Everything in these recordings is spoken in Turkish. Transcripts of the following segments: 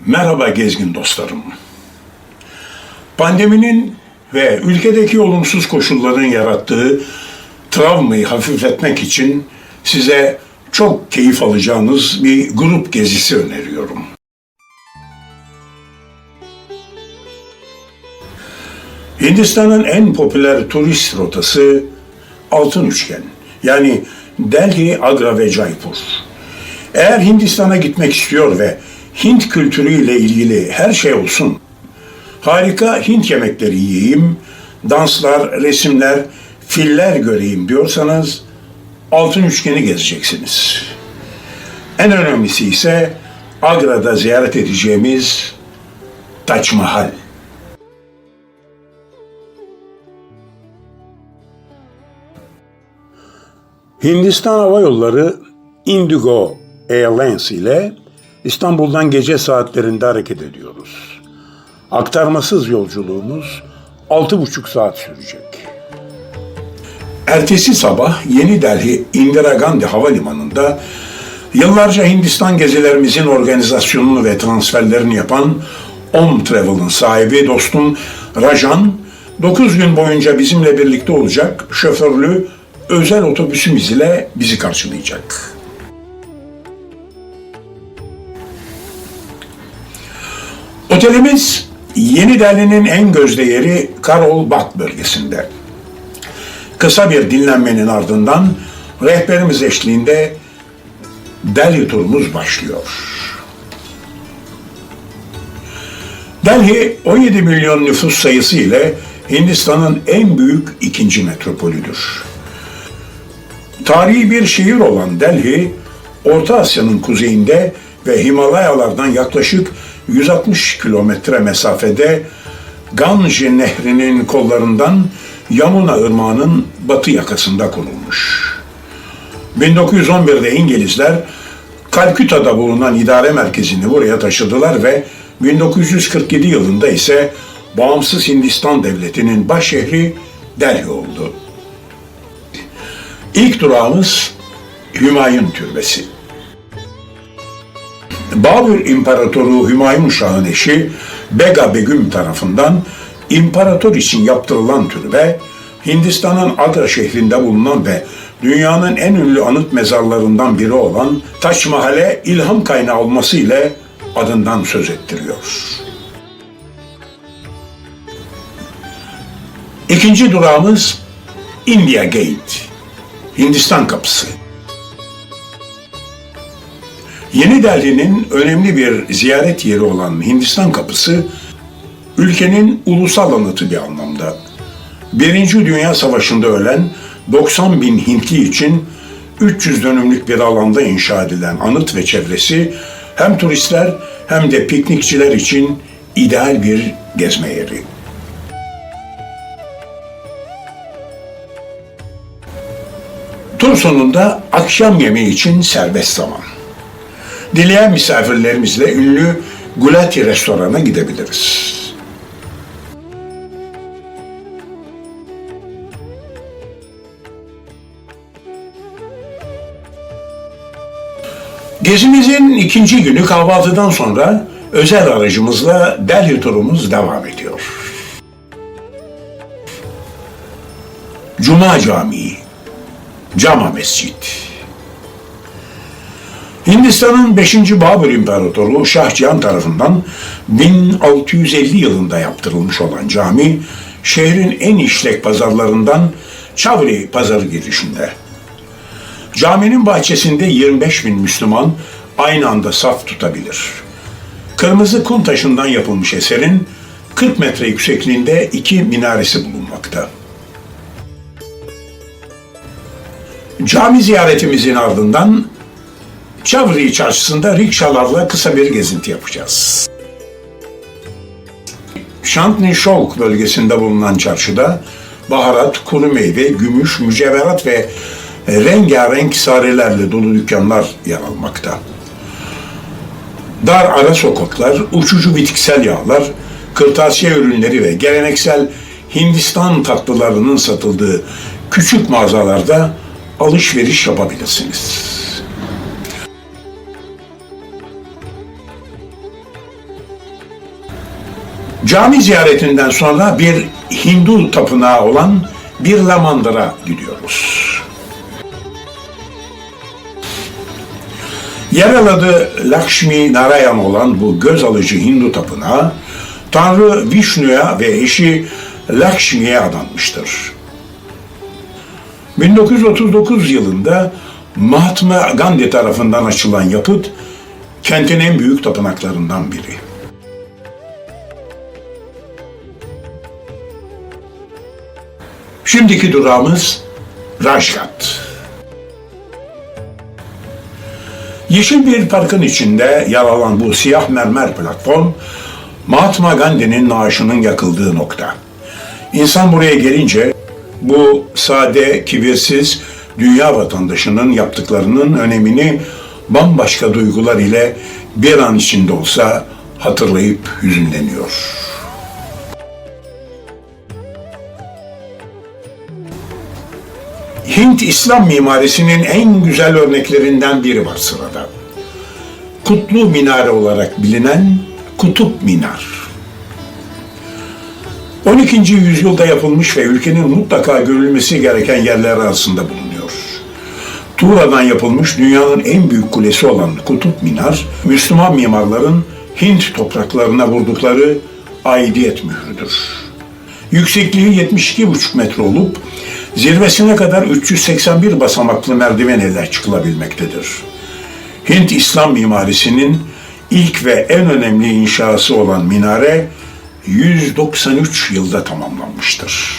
Merhaba gezgin dostlarım. Pandeminin ve ülkedeki olumsuz koşulların yarattığı travmayı hafifletmek için size çok keyif alacağınız bir grup gezisi öneriyorum. Hindistan'ın en popüler turist rotası Altın Üçgen. Yani Delhi, Agra ve Jaipur. Eğer Hindistan'a gitmek istiyor ve Hint kültürüyle ilgili her şey olsun, harika Hint yemekleri yiyeyim, danslar, resimler, filler göreyim diyorsanız Altın Üçgen'i gezeceksiniz. En önemlisi ise Agra'da ziyaret edeceğimiz Taç Mahal. Hindistan Hava Yolları Indigo Airlines ile İstanbul'dan gece saatlerinde hareket ediyoruz. Aktarmasız yolculuğumuz 6,5 saat sürecek. Ertesi sabah Yeni Delhi Indira Gandhi Havalimanı'nda yıllarca Hindistan gezilerimizin organizasyonunu ve transferlerini yapan Om Travel'ın sahibi dostum Rajan 9 gün boyunca bizimle birlikte olacak şoförlü özel otobüsümüz ile bizi karşılayacak. Otelimiz Yeni Delhi'nin en gözde yeri Karol Bagh bölgesinde. Kısa bir dinlenmenin ardından rehberimiz eşliğinde Delhi turumuz başlıyor. Delhi 17 milyon nüfus sayısı ile Hindistan'ın en büyük ikinci metropolüdür. Tarihi bir şehir olan Delhi, Orta Asya'nın kuzeyinde ve Himalayalardan yaklaşık 160 kilometre mesafede Ganj Nehri'nin kollarından Yamuna Irmağı'nın batı yakasında kurulmuş. 1911'de İngilizler Kalküta'da bulunan idare merkezini buraya taşıdılar ve 1947 yılında ise bağımsız Hindistan Devleti'nin baş şehri Delhi oldu. İlk durağımız Hümayun Türbesi. Babür İmparatoru Hümayun Şah'ın eşi Bega Begüm tarafından imparator için yaptırılan türbe, Hindistan'ın Agra şehrinde bulunan ve dünyanın en ünlü anıt mezarlarından biri olan Taç Mahal'e ilham kaynağı olması ile adından söz ettiriyor. İkinci durağımız India Gate, Hindistan kapısı. Yeni Delhi'nin önemli bir ziyaret yeri olan Hindistan kapısı, ülkenin ulusal anıtı bir anlamda. Birinci Dünya Savaşı'nda ölen 90 bin Hintli için 300 dönümlük bir alanda inşa edilen anıt ve çevresi hem turistler hem de piknikçiler için ideal bir gezme yeri. Tur sonunda akşam yemeği için serbest zaman. Dileyen misafirlerimizle ünlü Gulati restorana gidebiliriz. Gezimizin ikinci günü kahvaltıdan sonra özel aracımızla Delhi turumuz devam ediyor. Cuma Camii, Cama Mescid. Hindistan'ın 5. Babür İmparatoru Şah Cihan tarafından 1650 yılında yaptırılmış olan cami, şehrin en işlek pazarlarından Çavri pazarı girişinde. Caminin bahçesinde 25 bin Müslüman aynı anda saf tutabilir. Kırmızı kum taşından yapılmış eserin 40 metre yüksekliğinde iki minaresi bulunmakta. Cami ziyaretimizin ardından Çavri çarşısında rikşalarla kısa bir gezinti yapacağız. Şantni Şovk bölgesinde bulunan çarşıda baharat, kuru meyve, gümüş, mücevherat ve rengarenk sarelerle dolu dükkanlar yer almakta. Dar ara sokaklar, uçucu bitkisel yağlar, kırtasiye ürünleri ve geleneksel Hindistan tatlılarının satıldığı küçük mağazalarda alışveriş yapabilirsiniz. Cami ziyaretinden sonra bir Hindu tapınağı olan bir Lamandıra gidiyoruz. Yerel adı Lakshmi Narayan olan bu göz alıcı Hindu tapınağı, Tanrı Vishnu'ya ve eşi Lakshmi'ye adanmıştır. 1939 yılında Mahatma Gandhi tarafından açılan yapıt, kentin en büyük tapınaklarından biri. Şimdiki durağımız Rajgat. Yeşil bir parkın içinde yer alan bu siyah mermer platform, Mahatma Gandhi'nin naaşının yakıldığı nokta. İnsan buraya gelince bu sade, kibirsiz dünya vatandaşının yaptıklarının önemini bambaşka duygular ile bir an içinde olsa hatırlayıp hüzünleniyor. Hint İslam mimarisinin en güzel örneklerinden biri var sırada. Kutlu Minare olarak bilinen Kutup Minar. 12. yüzyılda yapılmış ve ülkenin mutlaka görülmesi gereken yerler arasında bulunuyor. Tuğra'dan yapılmış dünyanın en büyük kulesi olan Kutup Minar, Müslüman mimarların Hint topraklarına vurdukları aidiyet mührüdür. Yüksekliği 72,5 metre olup zirvesine kadar 381 basamaklı merdiven ile çıkılabilmektedir. Hint İslam mimarisinin ilk ve en önemli inşası olan minare 193 yılda tamamlanmıştır.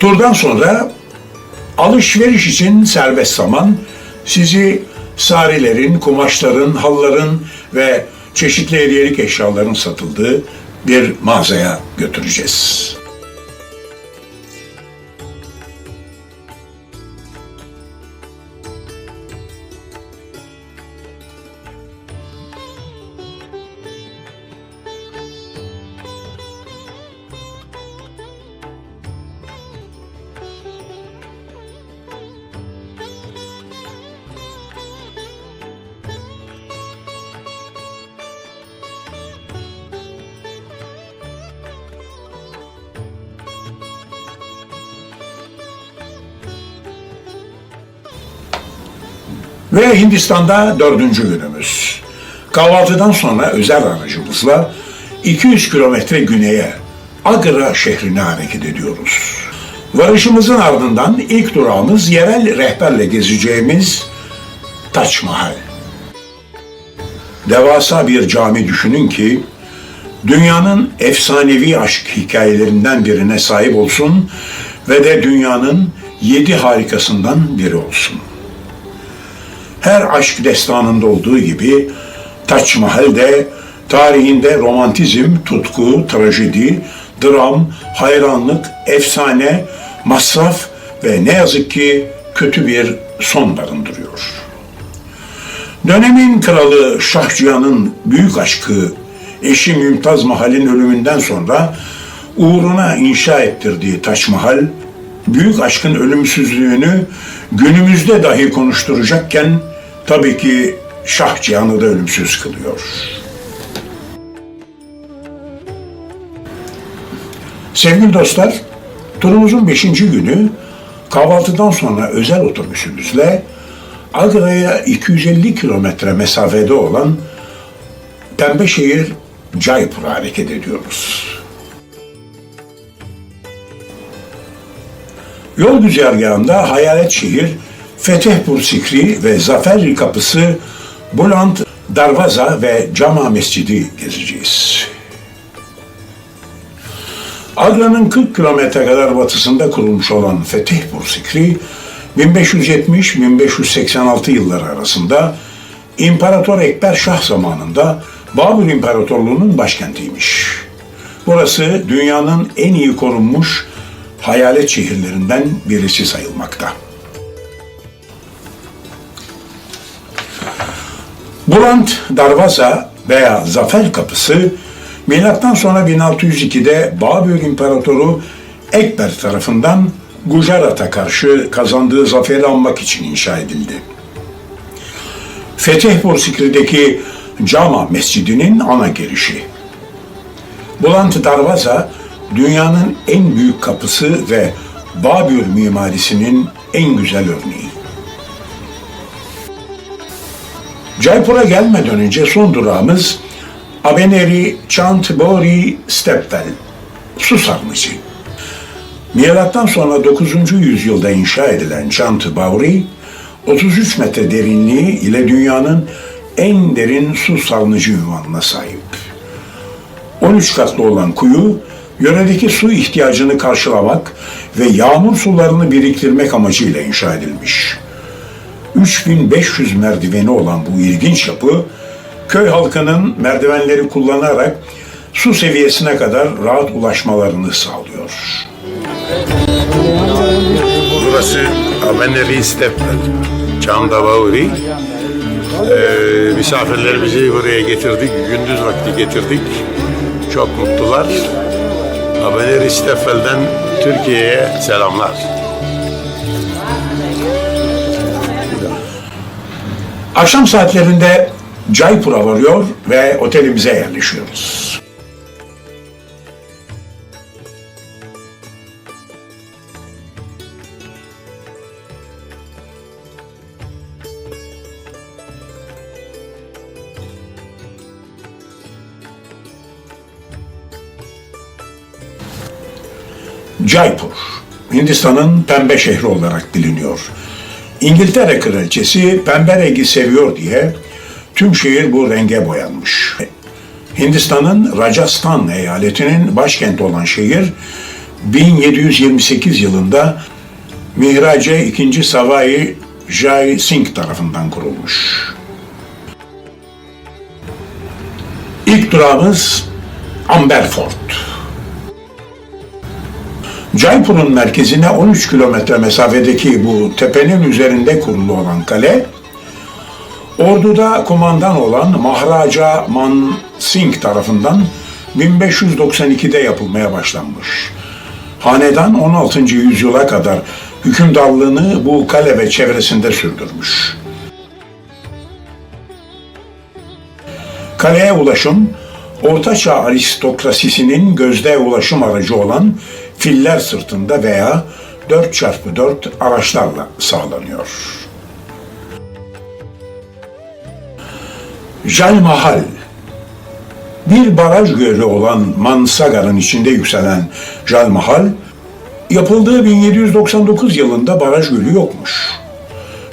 Turdan sonra alışveriş için serbest zaman sizi sarilerin, kumaşların, halların ve çeşitli hediyelik eşyaların satıldığı bir mağazaya götüreceğiz. Ve Hindistan'da dördüncü günümüz. Kahvaltıdan sonra özel aracımızla 200 kilometre güneye Agra şehrine hareket ediyoruz. Varışımızın ardından ilk durağımız yerel rehberle gezeceğimiz Taç Mahal. Devasa bir cami düşünün ki dünyanın efsanevi aşk hikayelerinden birine sahip olsun ve de dünyanın yedi harikasından biri olsun. Her aşk destanında olduğu gibi Taç Mahal de tarihinde romantizm, tutku, trajedi, dram, hayranlık, efsane, masraf ve ne yazık ki kötü bir son barındırıyor. Dönemin kralı Şah Cihan'ın büyük aşkı eşi Mümtaz Mahal'in ölümünden sonra uğruna inşa ettirdiği Taç Mahal, büyük aşkın ölümsüzlüğünü günümüzde dahi konuşturacakken tabii ki Şah Cihan'ı da ölümsüz kılıyor. Sevgili dostlar, turumuzun beşinci günü kahvaltıdan sonra özel otobüsümüzle Agra'ya 250 kilometre mesafede olan Pembe şehir Jaipur'a hareket ediyoruz. Yol güzergahında Hayalet Şehir, Fetehpur Sikri ve Zafer Kapısı, Buland Darvaza ve Cama Mescidi gezeceğiz. Agra'nın 40 kilometre kadar batısında kurulmuş olan Fetehpur Sikri, 1570-1586 yılları arasında İmparator Ekber Şah zamanında Babür İmparatorluğu'nun başkentiymiş. Burası dünyanın en iyi korunmuş hayalet şehirlerinden birisi sayılmakta. Buland Darvaza veya Zafer Kapısı Milattan sonra 1602'de Babür İmparatoru Ekber tarafından Gujarat'a karşı kazandığı zaferi almak için inşa edildi. Fetehpur Sikri'deki Cama Mescidi'nin ana girişi. Bulant Darvaza dünyanın en büyük kapısı ve Babür mimarisinin en güzel örneği. Jaipur'a gelmeden önce son durağımız Abeneri Chantbori Stepwell, su sarnıcı. Milattan sonra 9. yüzyılda inşa edilen Chantbori, 33 metre derinliği ile dünyanın en derin su sarnıcı ünvanına sahip. 13 katlı olan kuyu, yöredeki su ihtiyacını karşılamak ve yağmur sularını biriktirmek amacıyla inşa edilmiş. 3500 merdiveni olan bu ilginç yapı, köy halkının merdivenleri kullanarak su seviyesine kadar rahat ulaşmalarını sağlıyor. Burası Abeneri Stepwell, Çandavauri. Ee, misafirlerimizi buraya getirdik, gündüz vakti getirdik. Çok mutlular. Abeneri Stepwell'den Türkiye'ye selamlar. Akşam saatlerinde Jaipur'a varıyor ve otelimize yerleşiyoruz. Jaipur, Hindistan'ın pembe şehri olarak biliniyor. İngiltere kraliçesi pembe rengi seviyor diye tüm şehir bu renge boyanmış. Hindistan'ın Rajasthan eyaletinin başkenti olan şehir 1728 yılında Mihrace II. Savai Jai Singh tarafından kurulmuş. İlk durağımız Amber Fort. Jaipur'un merkezine 13 kilometre mesafedeki bu tepenin üzerinde kurulu olan kale, orduda kumandan olan Mahraja Man Singh tarafından 1592'de yapılmaya başlanmış. Hanedan 16. yüzyıla kadar hükümdarlığını bu kale ve çevresinde sürdürmüş. Kaleye ulaşım, Ortaçağ aristokrasisinin gözde ulaşım aracı olan filler sırtında veya 4x4 araçlarla sağlanıyor. Jal Mahal bir baraj gölü olan Mansagar'ın içinde yükselen Jal Mahal, yapıldığı 1799 yılında baraj gölü yokmuş.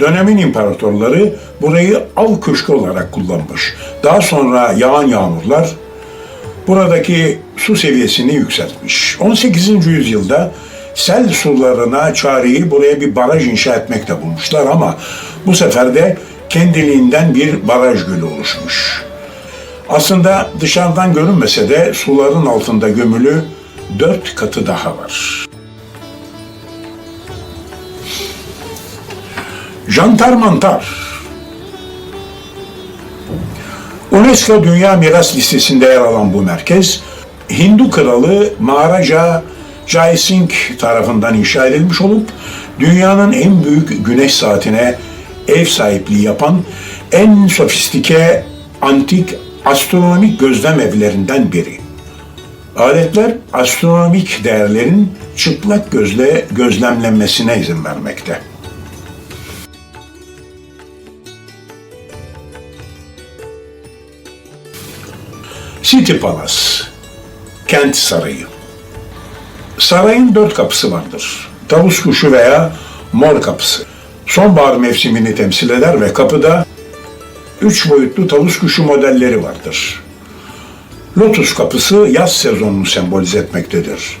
Dönemin imparatorları burayı av köşkü olarak kullanmış. Daha sonra yağan yağmurlar buradaki su seviyesini yükseltmiş. 18. yüzyılda sel sularına çareyi buraya bir baraj inşa etmekle bulmuşlar ama bu sefer de kendiliğinden bir baraj gölü oluşmuş. Aslında dışarıdan görünmese de suların altında gömülü dört katı daha var. Jantar mantar. UNESCO Dünya Miras Listesi'nde yer alan bu merkez, Hindu kralı Maharaja Jai Singh tarafından inşa edilmiş olup, dünyanın en büyük güneş saatine ev sahipliği yapan en sofistike antik astronomik gözlem evlerinden biri. Aletler astronomik değerlerin çıplak gözle gözlemlenmesine izin vermekte. City Palace, kent sarayı. Sarayın dört kapısı vardır. Tavus kuşu veya mor kapısı. Sonbahar mevsimini temsil eder ve kapıda üç boyutlu tavus kuşu modelleri vardır. Lotus kapısı yaz sezonunu sembolize etmektedir.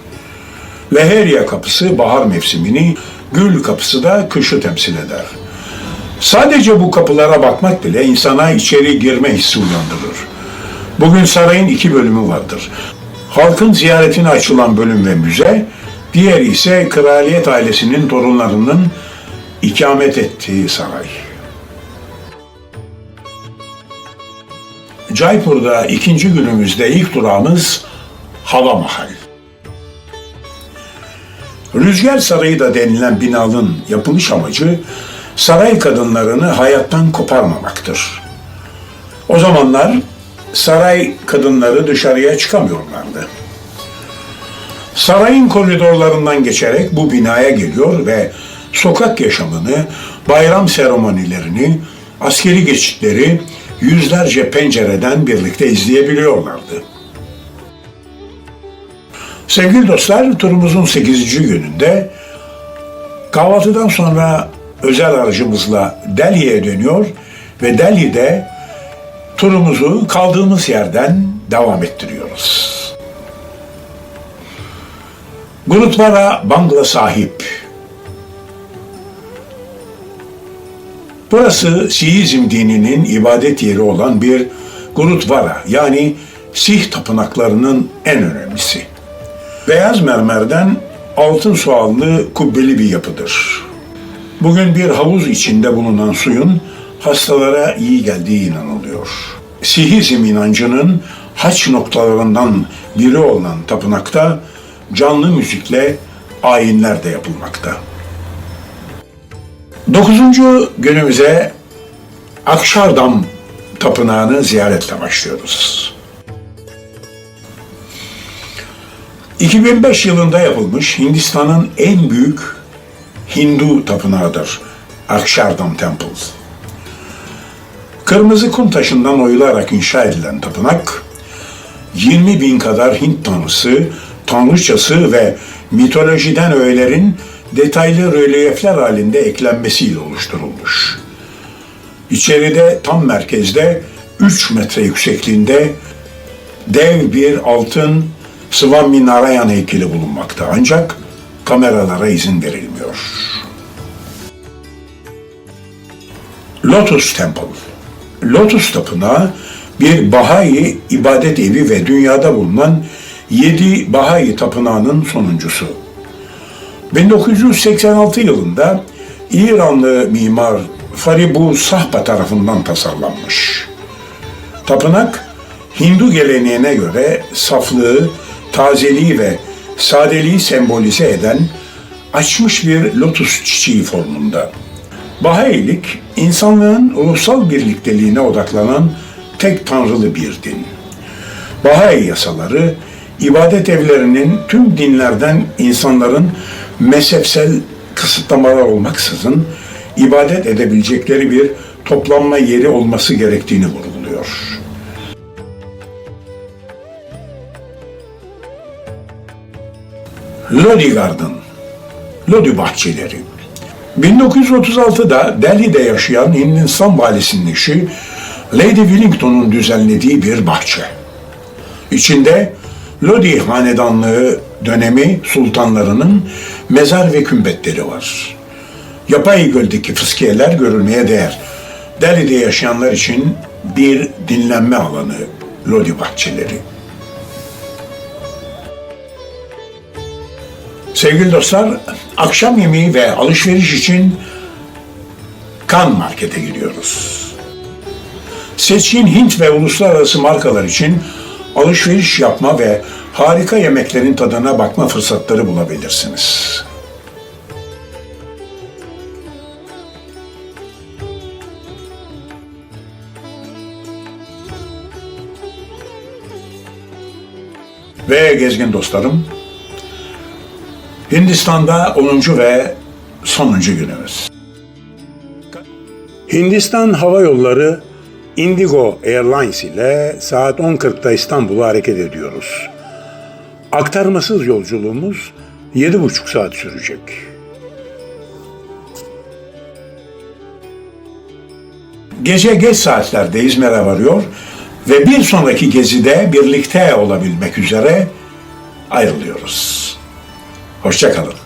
Leheria kapısı bahar mevsimini, gül kapısı da kışı temsil eder. Sadece bu kapılara bakmak bile insana içeri girme hissi uyandırır. Bugün sarayın iki bölümü vardır. Halkın ziyaretine açılan bölüm ve müze, diğeri ise kraliyet ailesinin torunlarının ikamet ettiği saray. Jaipur'da ikinci günümüzde ilk durağımız Hava Mahal. Rüzgar Sarayı da denilen binanın yapılış amacı saray kadınlarını hayattan koparmamaktır. O zamanlar saray kadınları dışarıya çıkamıyorlardı. Sarayın koridorlarından geçerek bu binaya geliyor ve sokak yaşamını, bayram seremonilerini, askeri geçitleri yüzlerce pencereden birlikte izleyebiliyorlardı. Sevgili dostlar, turumuzun 8. gününde kahvaltıdan sonra özel aracımızla Delhi'ye dönüyor ve Delhi'de turumuzu kaldığımız yerden devam ettiriyoruz. Gurudvara Bangla sahip. Burası Siizm dininin ibadet yeri olan bir Gurudvara yani Sih tapınaklarının en önemlisi. Beyaz mermerden altın soğanlı kubbeli bir yapıdır. Bugün bir havuz içinde bulunan suyun hastalara iyi geldiği inanılıyor. Sihizm inancının haç noktalarından biri olan tapınakta canlı müzikle ayinler de yapılmakta. Dokuzuncu günümüze Akşardam Tapınağı'nı ziyaretle başlıyoruz. 2005 yılında yapılmış Hindistan'ın en büyük Hindu tapınağıdır. Akşardam Temple. Kırmızı kum taşından oyularak inşa edilen tapınak, 20 bin kadar Hint tanrısı, tanrıçası ve mitolojiden öğelerin detaylı rölyefler halinde eklenmesiyle oluşturulmuş. İçeride tam merkezde 3 metre yüksekliğinde dev bir altın Swami Narayan heykeli bulunmakta ancak kameralara izin verilmiyor. Lotus Temple Lotus Tapınağı bir Bahai ibadet evi ve dünyada bulunan 7 Bahai tapınağının sonuncusu. 1986 yılında İranlı mimar Faribu Sahba tarafından tasarlanmış. Tapınak, Hindu geleneğine göre saflığı, tazeliği ve sadeliği sembolize eden açmış bir lotus çiçeği formunda. Bahailik, insanlığın ruhsal birlikteliğine odaklanan tek tanrılı bir din. Bahai yasaları, ibadet evlerinin tüm dinlerden insanların mezhepsel kısıtlamalar olmaksızın ibadet edebilecekleri bir toplanma yeri olması gerektiğini vurguluyor. Lodi Garden, Lodi bahçeleri. 1936'da Delhi'de yaşayan Hindistan valisinin eşi Lady Wellington'un düzenlediği bir bahçe. İçinde Lodi hanedanlığı dönemi sultanlarının mezar ve kümbetleri var. Yapay göldeki fıskiyeler görülmeye değer. Delhi'de yaşayanlar için bir dinlenme alanı Lodi bahçeleri. Sevgili dostlar, akşam yemeği ve alışveriş için Kan Market'e gidiyoruz. Seçkin Hint ve uluslararası markalar için alışveriş yapma ve harika yemeklerin tadına bakma fırsatları bulabilirsiniz. Ve gezgin dostlarım, Hindistan'da 10. ve sonuncu günümüz. Hindistan Hava Yolları Indigo Airlines ile saat 10.40'da İstanbul'a hareket ediyoruz. Aktarmasız yolculuğumuz 7,5 saat sürecek. Gece geç saatlerde İzmir'e varıyor ve bir sonraki gezide birlikte olabilmek üzere ayrılıyoruz. Hoşçakalın.